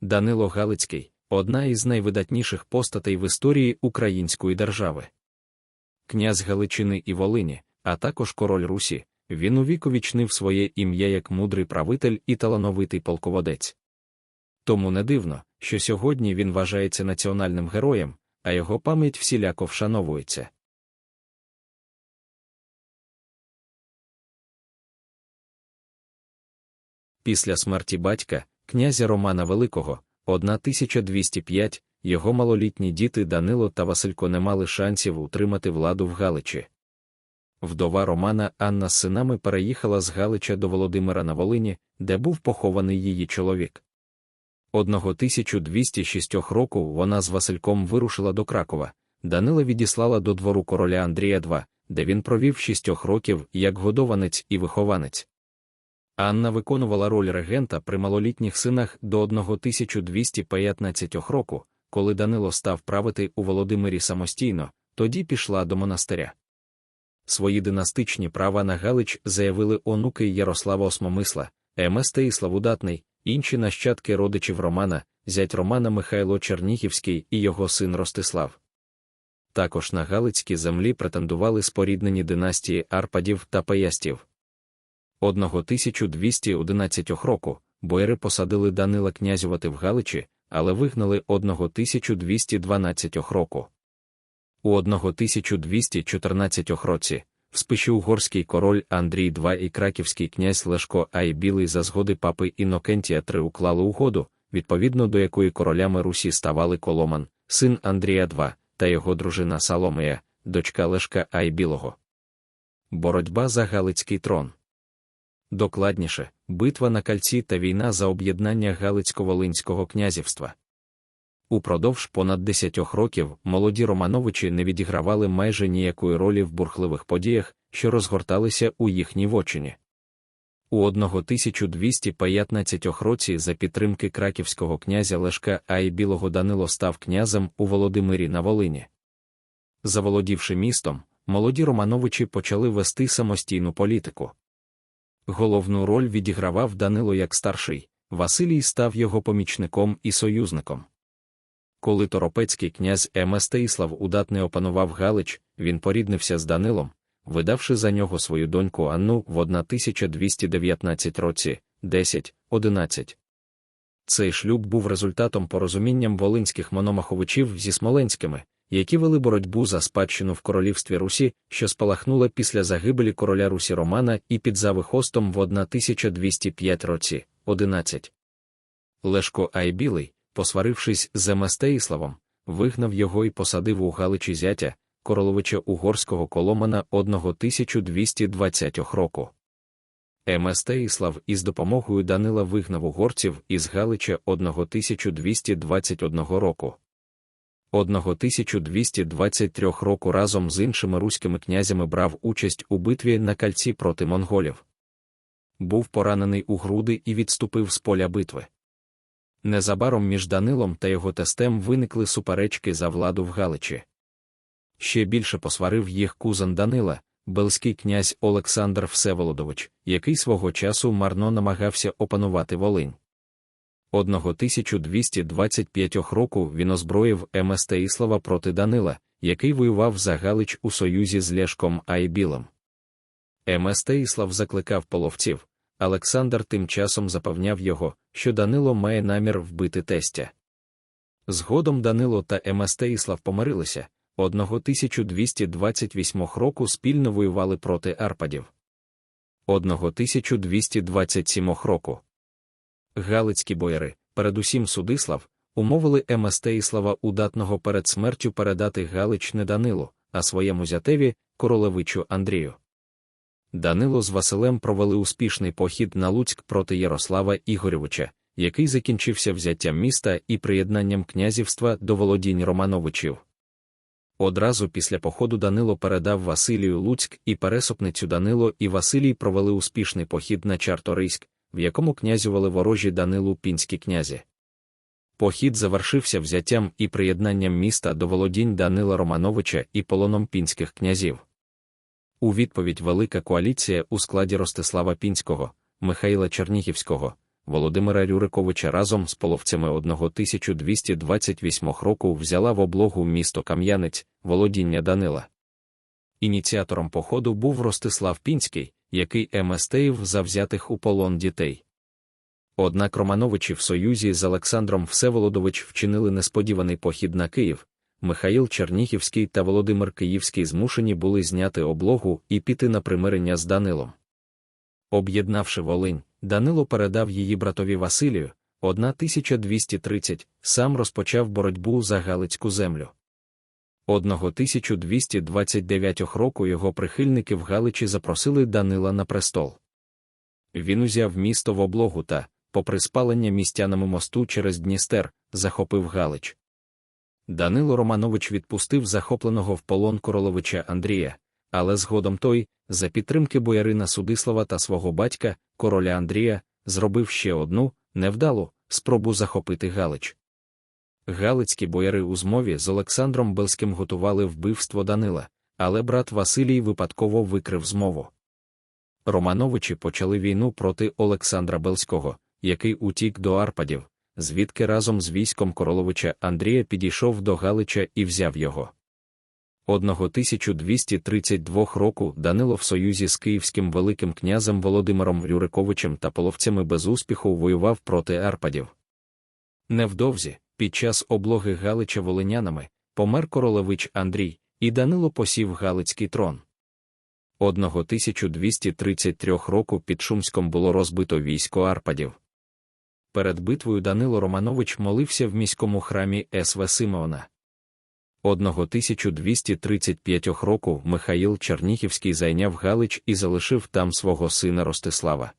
Данило Галицький одна із найвидатніших постатей в історії української держави. Князь Галичини і Волині, а також король Русі, він увіковічнив своє ім'я як мудрий правитель і талановитий полководець. Тому не дивно, що сьогодні він вважається національним героєм, а його пам'ять всіляко вшановується. Після смерті батька, князя Романа Великого, 1205, його малолітні діти Данило та Василько не мали шансів утримати владу в Галичі. Вдова Романа Анна з синами переїхала з Галича до Володимира на Волині, де був похований її чоловік. Одного 1206 року вона з Васильком вирушила до Кракова. Данила відіслала до двору короля Андрія II, де він провів шістьох років як годованець і вихованець. Анна виконувала роль регента при малолітніх синах до 1215 року, коли Данило став правити у Володимирі самостійно, тоді пішла до монастиря. Свої династичні права на Галич заявили онуки Ярослава Осмомисла, Емес і Славудатний, інші нащадки родичів Романа, зять Романа Михайло Чернігівський і його син Ростислав. Також на Галицькі землі претендували споріднені династії Арпадів та Паястів. 1211 року боєри посадили Данила князювати в Галичі, але вигнали 1212 року. У 1214 році в спищеугорський король Андрій II і краківський князь Лешко Ай Білий за згоди папи Інокентія III уклали угоду, відповідно до якої королями Русі ставали Коломан, син Андрія II, та його дружина Саломея, дочка Лешка Ай Білого. Боротьба за Галицький трон. Докладніше, битва на кальці та війна за об'єднання Галицько-Волинського князівства. Упродовж понад 10 років молоді Романовичі не відігравали майже ніякої ролі в бурхливих подіях, що розгорталися у їхній вочині. У 1215 році за підтримки краківського князя Лешка Ай Білого Данило став князем у Володимирі на Волині. Заволодівши містом, молоді Романовичі почали вести самостійну політику. Головну роль відігравав Данило як старший, Василій став його помічником і союзником. Коли торопецький князь Еместеїслав удатний опанував Галич, він поріднився з Данилом, видавши за нього свою доньку Анну в 1219 році 10-11. Цей шлюб був результатом порозумінням волинських мономаховичів зі Смоленськими, які вели боротьбу за спадщину в королівстві Русі, що спалахнула після загибелі короля Русі Романа і під Завихостом в 1205 році 11. Лешко Айбілий, посварившись з Еместеїславом, вигнав його і посадив у Галичі зятя, короловича угорського коломана 1220 року. Еместеїслав із допомогою Данила вигнав угорців із Галича 1221 року. 1223 року разом з іншими руськими князями брав участь у битві на кальці проти монголів. Був поранений у груди і відступив з поля битви. Незабаром між Данилом та його тестем виникли суперечки за владу в Галичі. Ще більше посварив їх кузен Данила, Белський князь Олександр Всеволодович, який свого часу марно намагався опанувати Волинь. 1225 року він озброїв Еместеїслава проти Данила, який воював за Галич у союзі з Лешком Айбілом. Еместеїслав закликав половців, Олександр тим часом запевняв його, що Данило має намір вбити тестя. Згодом Данило та Еместеїслав помирилися, 1228 року спільно воювали проти Арпадів. 1227 року. Галицькі бояри, передусім Судислав, умовили Еместеїслава удатного перед смертю передати Галич не Данилу, а своєму зятеві, королевичу Андрію. Данило з Василем провели успішний похід на Луцьк проти Ярослава Ігорьовича, який закінчився взяттям міста і приєднанням князівства до володінь Романовичів. Одразу після походу Данило передав Василію Луцьк і пересопницю Данило і Василій провели успішний похід на Чарторийськ, в якому князювали ворожі Данилу пінські князі. Похід завершився взяттям і приєднанням міста до володінь Данила Романовича і полоном пінських князів. У відповідь Велика коаліція у складі Ростислава Пінського, Михайла Чернігівського, Володимира Рюриковича разом з половцями 1228 року взяла в облогу місто Кам'янець, володіння Данила. Ініціатором походу був Ростислав Пінський, який еместеїв завзятих у полон дітей. Однак Романовичі в союзі з Олександром Всеволодович вчинили несподіваний похід на Київ. Михаїл Чернігівський та Володимир Київський змушені були зняти облогу і піти на примирення з Данилом. Об'єднавши Волинь, Данило передав її братові Василію, 1230, сам розпочав боротьбу за Галицьку землю. 1229 року його прихильники в Галичі запросили Данила на престол. Він узяв місто в облогу та, попри спалення містянами мосту через Дністер, захопив Галич. Данило Романович відпустив захопленого в полон Короловича Андрія, але згодом той, за підтримки боярина Судислава та свого батька, короля Андрія, зробив ще одну, невдалу, спробу захопити Галич. Галицькі бояри у змові з Олександром Белським готували вбивство Данила, але брат Василій випадково викрив змову. Романовичі почали війну проти Олександра Белського, який утік до Арпадів, звідки разом з військом Короловича Андрія підійшов до Галича і взяв його. Одного 1232 року Данило в союзі з київським Великим князем Володимиром Рюриковичем та половцями без успіху воював проти Арпадів. Невдовзі, під час облоги Галича волинянами, помер королевич Андрій, і Данило посів Галицький трон. 1233 року під Шумськом було розбито військо Арпадів. Перед битвою Данило Романович молився в міському храмі С.В. Симеона. 1235 року Михаїл Черніхівський зайняв Галич і залишив там свого сина Ростислава.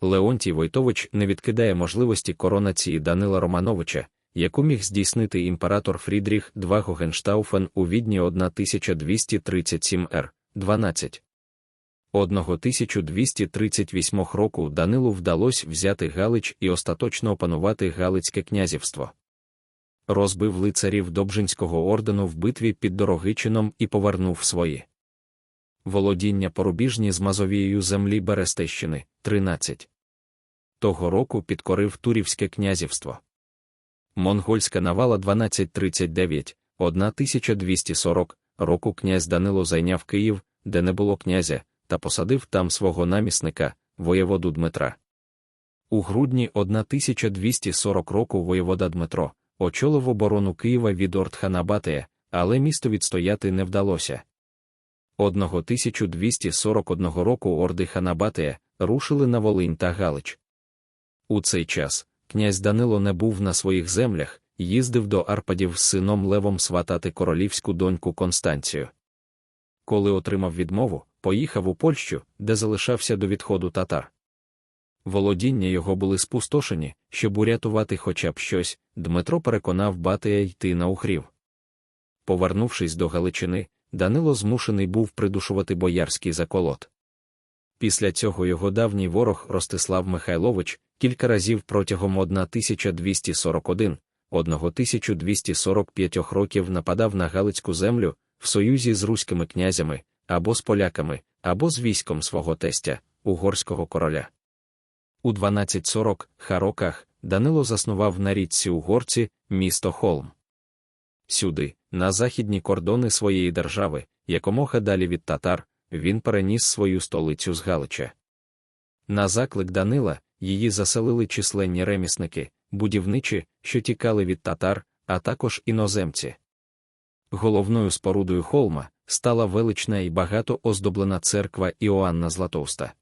Леонтій Войтович не відкидає можливості коронації Данила Романовича, яку міг здійснити імператор Фрідріх II Гогенштауфен у відні 1237 р. 12. 1238 року Данилу вдалося взяти Галич і остаточно опанувати Галицьке князівство. Розбив лицарів Добжинського ордену в битві під Дорогичином і повернув свої володіння порубіжні з Мазовією землі Берестещини 13. Того року підкорив Турівське князівство. Монгольська навала 1239, 1240 року князь Данило зайняв Київ, де не було князя, та посадив там свого намісника, воєводу Дмитра. У грудні 1240 року воєвода Дмитро очолив оборону Києва від Ортханабатея, але місто відстояти не вдалося. 1241 року орди Ханабатея рушили на Волинь та Галич. У цей час князь Данило не був на своїх землях, їздив до Арпадів з сином Левом сватати королівську доньку Констанцію. Коли отримав відмову, поїхав у Польщу, де залишався до відходу татар. Володіння його були спустошені, щоб урятувати хоча б щось, Дмитро переконав Батия йти на ухрів. Повернувшись до Галичини, Данило змушений був придушувати боярський заколот. Після цього його давній ворог Ростислав Михайлович кілька разів протягом 1241 1245 років нападав на Галицьку землю в союзі з руськими князями або з поляками, або з військом свого тестя, угорського короля. У 1240 Хароках Данило заснував на річці Угорці місто Холм. Сюди, на західні кордони своєї держави, якомога далі від татар, він переніс свою столицю з Галича. На заклик Данила її заселили численні ремісники, будівничі, що тікали від татар, а також іноземці. Головною спорудою холма стала велична і багато оздоблена церква Іоанна Златоуста.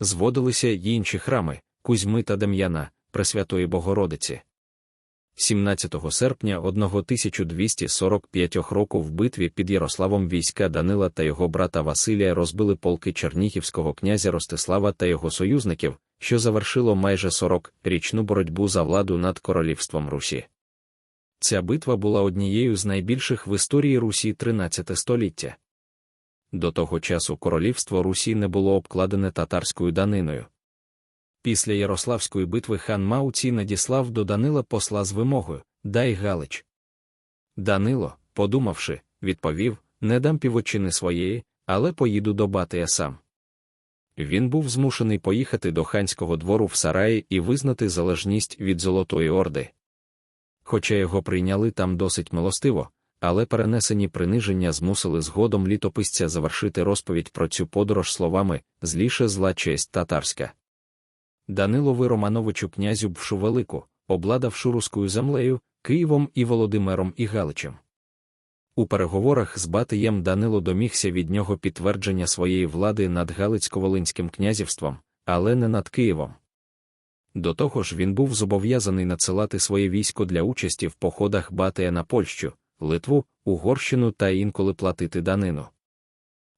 Зводилися й інші храми Кузьми та Дем'яна, Пресвятої Богородиці. 17 серпня 1245 року в битві під Ярославом війська Данила та його брата Василія розбили полки Чернігівського князя Ростислава та його союзників, що завершило майже 40-річну боротьбу за владу над королівством Русі. Ця битва була однією з найбільших в історії Русі 13 століття. До того часу королівство Русі не було обкладене татарською даниною. Після Ярославської битви хан Мауці надіслав до Данила посла з вимогою Дай Галич. Данило, подумавши, відповів Не дам півочини своєї, але поїду до Батия сам. Він був змушений поїхати до ханського двору в Сараї і визнати залежність від Золотої Орди. Хоча його прийняли там досить милостиво, але перенесені приниження змусили згодом літописця завершити розповідь про цю подорож словами зліше зла честь татарська. Данилови Романовичу князю Бшу Велику, обладавши руською землею, Києвом і Володимиром і Галичем. У переговорах з Батиєм Данило домігся від нього підтвердження своєї влади над Галицько-Волинським князівством, але не над Києвом. До того ж він був зобов'язаний надсилати своє військо для участі в походах Батия на Польщу, Литву, Угорщину та інколи платити данину.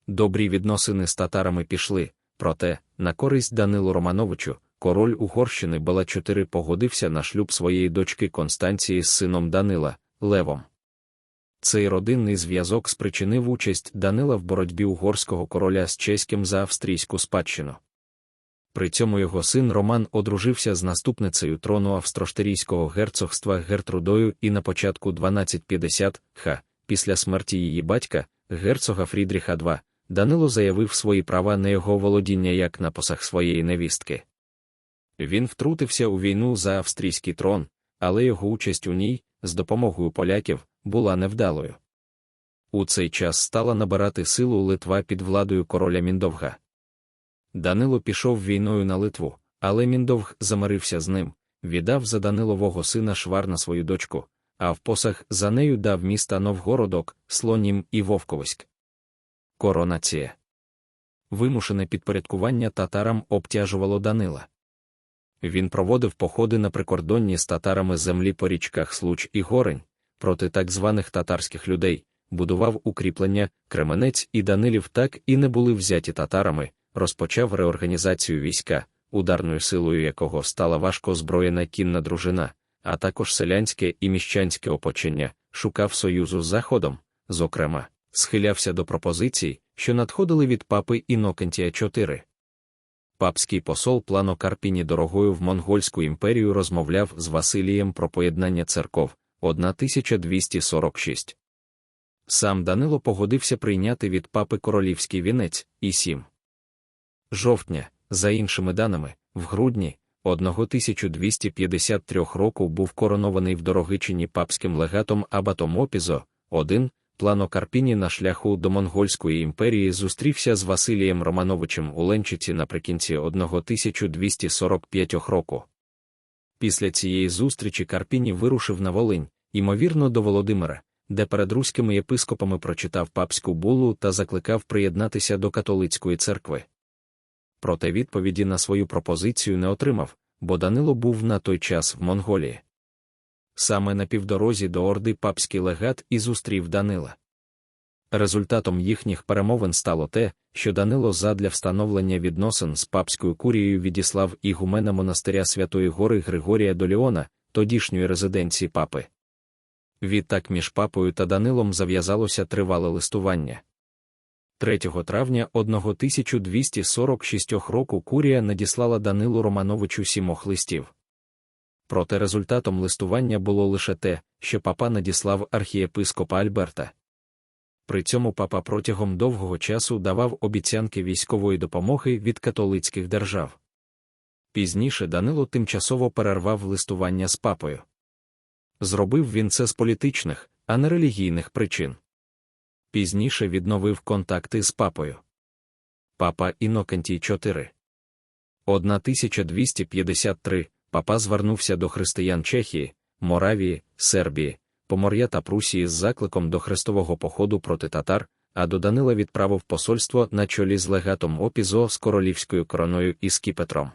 Добрі відносини з татарами пішли, проте, на користь Данилу Романовичу, король Угорщини Бела 4 погодився на шлюб своєї дочки Констанції з сином Данила, Левом. Цей родинний зв'язок спричинив участь Данила в боротьбі угорського короля з чеським за австрійську спадщину. При цьому його син Роман одружився з наступницею трону австроштерійського герцогства Гертрудою і на початку 1250 ха, після смерті її батька, герцога Фрідріха II, Данило заявив свої права на його володіння як на посах своєї невістки. Він втрутився у війну за австрійський трон, але його участь у ній, з допомогою поляків, була невдалою. У цей час стала набирати силу Литва під владою короля Міндовга. Данило пішов війною на Литву, але Міндовг замирився з ним, віддав за Данилового сина швар на свою дочку, а в посах за нею дав міста Новгородок, Слонім і Вовковиськ. Коронація. Вимушене підпорядкування татарам обтяжувало Данила. Він проводив походи на прикордонні з татарами землі по річках Случ і Горень проти так званих татарських людей, будував укріплення, Кременець і Данилів так і не були взяті татарами, розпочав реорганізацію війська, ударною силою якого стала важко озброєна кінна дружина, а також селянське і міщанське опочення, шукав союзу з Заходом, зокрема, схилявся до пропозицій, що надходили від папи Інокентія IV. Папський посол Плано Карпіні дорогою в Монгольську імперію розмовляв з Василієм про поєднання церков 1246. Сам Данило погодився прийняти від папи королівський вінець і 7 жовтня, за іншими даними, в грудні 1253 року був коронований в Дорогичині папським легатом Абатом Опізо, 1, Плано Карпіні на шляху до Монгольської імперії зустрівся з Василієм Романовичем у Ленчиці наприкінці 1245 року. Після цієї зустрічі Карпіні вирушив на Волинь, ймовірно, до Володимира, де перед руськими єпископами прочитав папську булу та закликав приєднатися до католицької церкви. Проте відповіді на свою пропозицію не отримав, бо Данило був на той час в Монголії. Саме на півдорозі до Орди папський легат і зустрів Данила. Результатом їхніх перемовин стало те, що Данило задля встановлення відносин з папською курією відіслав ігумена монастиря Святої Гори Григорія до Ліона, тодішньої резиденції папи. Відтак між папою та Данилом зав'язалося тривале листування. 3 травня 1246 року Курія надіслала Данилу Романовичу сімох листів. Проте результатом листування було лише те, що папа надіслав архієпископа Альберта. При цьому папа протягом довгого часу давав обіцянки військової допомоги від католицьких держав. Пізніше Данило тимчасово перервав листування з папою. Зробив він це з політичних, а не релігійних причин. Пізніше відновив контакти з папою. Папа Інокентій 4. 1253 папа звернувся до християн Чехії, Моравії, Сербії, Помор'я та Прусії з закликом до хрестового походу проти татар, а до Данила відправив посольство на чолі з легатом Опізо з королівською короною і скіпетром.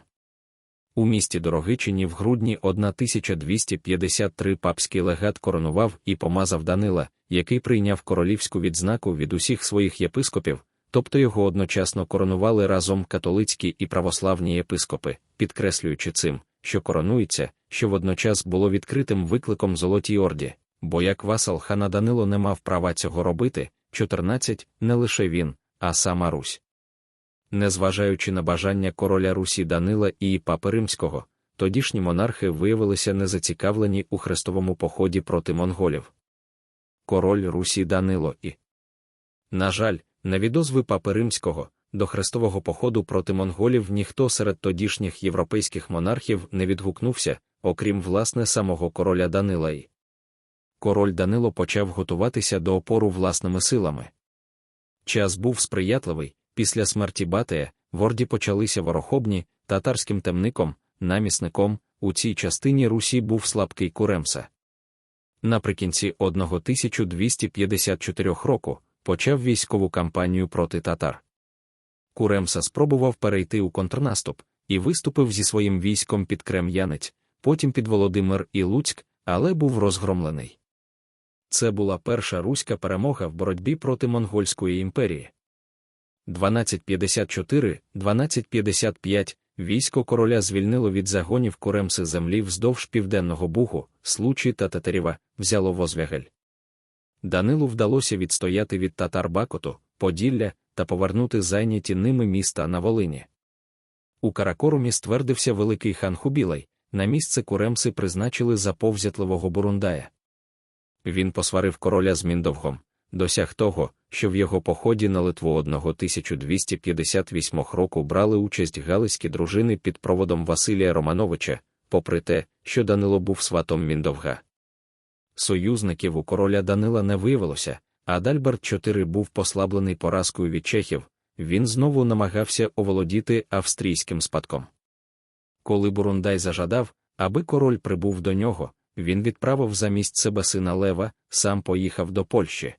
У місті Дорогичині в грудні 1253 папський легат коронував і помазав Данила, який прийняв королівську відзнаку від усіх своїх єпископів, тобто його одночасно коронували разом католицькі і православні єпископи, підкреслюючи цим, що коронується, що водночас було відкритим викликом Золотій Орді, бо як васал хана Данило не мав права цього робити, 14 не лише він, а сама Русь. Незважаючи на бажання короля Русі Данила і Папи Римського, тодішні монархи виявилися незацікавлені у хрестовому поході проти монголів. Король Русі Данило і, на жаль, на відозви Папи Римського, до хрестового походу проти монголів ніхто серед тодішніх європейських монархів не відгукнувся, окрім власне самого короля Данила. І Король Данило почав готуватися до опору власними силами. Час був сприятливий, після смерті Батея, в Орді почалися ворохобні, татарським темником, намісником, у цій частині Русі був слабкий Куремса. Наприкінці 1254 року почав військову кампанію проти татар. Куремса спробував перейти у контрнаступ і виступив зі своїм військом під Крем'янець, потім під Володимир і Луцьк, але був розгромлений. Це була перша руська перемога в боротьбі проти Монгольської імперії. 1254-1255 військо короля звільнило від загонів Куремси землі вздовж Південного Бугу, Случі та Татарєва, взяло Возвягель. Данилу вдалося відстояти від татар Бакоту, Поділля та повернути зайняті ними міста на Волині. У Каракорумі ствердився великий хан Хубілай, на місце Куремси призначили заповзятливого Бурундая. Він посварив короля з Міндовгом, досяг того, що в його поході на Литву 1258 року брали участь галицькі дружини під проводом Василія Романовича, попри те, що Данило був сватом Міндовга. Союзників у короля Данила не виявилося, а Дальберт IV був послаблений поразкою від чехів, він знову намагався оволодіти австрійським спадком. Коли Бурундай зажадав, аби король прибув до нього, він відправив замість себе сина Лева, сам поїхав до Польщі.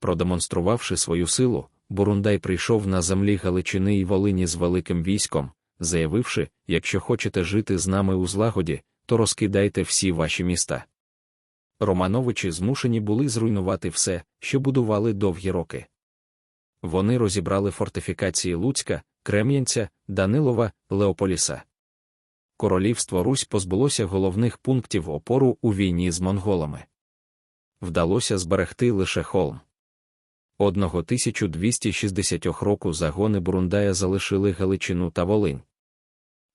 Продемонструвавши свою силу, Бурундай прийшов на землі Галичини і Волині з великим військом, заявивши: якщо хочете жити з нами у злагоді, то розкидайте всі ваші міста. Романовичі змушені були зруйнувати все, що будували довгі роки. Вони розібрали фортифікації Луцька, Крем'янця, Данилова, Леополіса. Королівство Русь позбулося головних пунктів опору у війні з монголами. Вдалося зберегти лише холм. 1260 року загони Бурундая залишили Галичину та Волинь.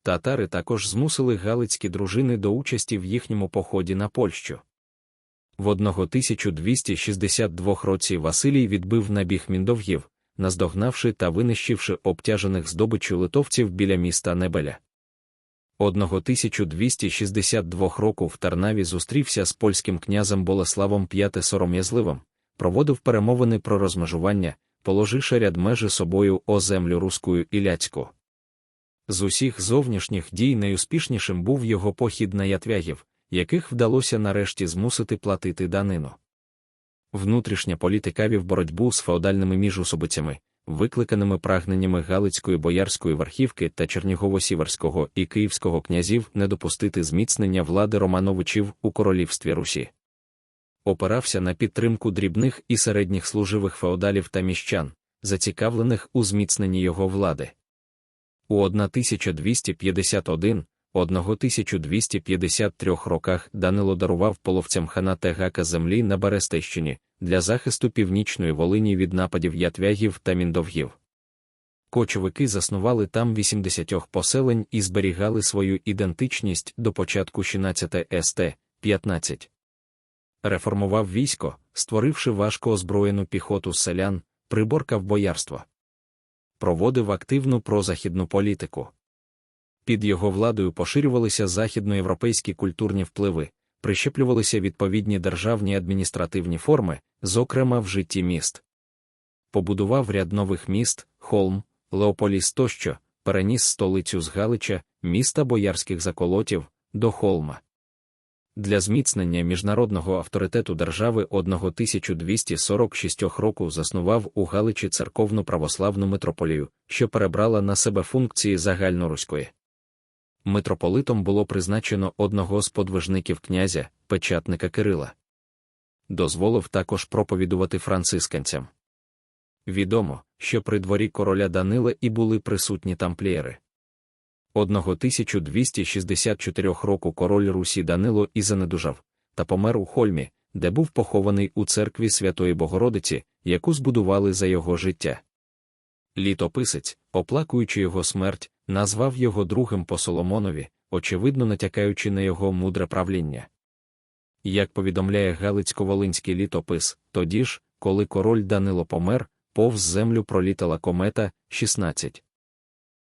Татари також змусили галицькі дружини до участі в їхньому поході на Польщу. В 1262 році Василій відбив набіг міндовгів, наздогнавши та винищивши обтяжених здобичу литовців біля міста Небеля. 1262 року в Тарнаві зустрівся з польським князем Болеславом V Сором'язливим, проводив перемовини про розмежування, положивши ряд межі собою о землю Руську і Ляцьку. З усіх зовнішніх дій найуспішнішим був його похід на ятвягів, яких вдалося нарешті змусити платити данину. Внутрішня політика вів боротьбу з феодальними міжусобицями, викликаними прагненнями Галицької боярської верхівки та Чернігово-Сіверського і Київського князів не допустити зміцнення влади Романовичів у королівстві Русі. Опирався на підтримку дрібних і середніх служивих феодалів та міщан, зацікавлених у зміцненні його влади. У 1251 1253 роках Данило дарував половцям хана Тегака землі на Берестейщині для захисту північної Волині від нападів ятвягів та міндовгів. Кочовики заснували там 80 поселень і зберігали свою ідентичність до початку 16 ст 15. Реформував військо, створивши важко озброєну піхоту селян, приборкав боярство. Проводив активну прозахідну політику. Під його владою поширювалися західноєвропейські культурні впливи, прищеплювалися відповідні державні адміністративні форми, зокрема в житті міст. Побудував ряд нових міст, Холм, Леополіс тощо, переніс столицю з Галича, міста боярських заколотів, до Холма. Для зміцнення міжнародного авторитету держави 1246 року заснував у Галичі церковну православну митрополію, що перебрала на себе функції загальноруської митрополитом було призначено одного з подвижників князя, печатника Кирила. Дозволив також проповідувати францисканцям. Відомо, що при дворі короля Данила і були присутні тамплієри. 1264 року король Русі Данило і занедужав, та помер у Хольмі, де був похований у церкві Святої Богородиці, яку збудували за його життя. Літописець, оплакуючи його смерть, назвав його другим по Соломонові, очевидно натякаючи на його мудре правління. Як повідомляє Галицько-Волинський літопис, тоді ж, коли король Данило помер, повз землю пролітала комета 16.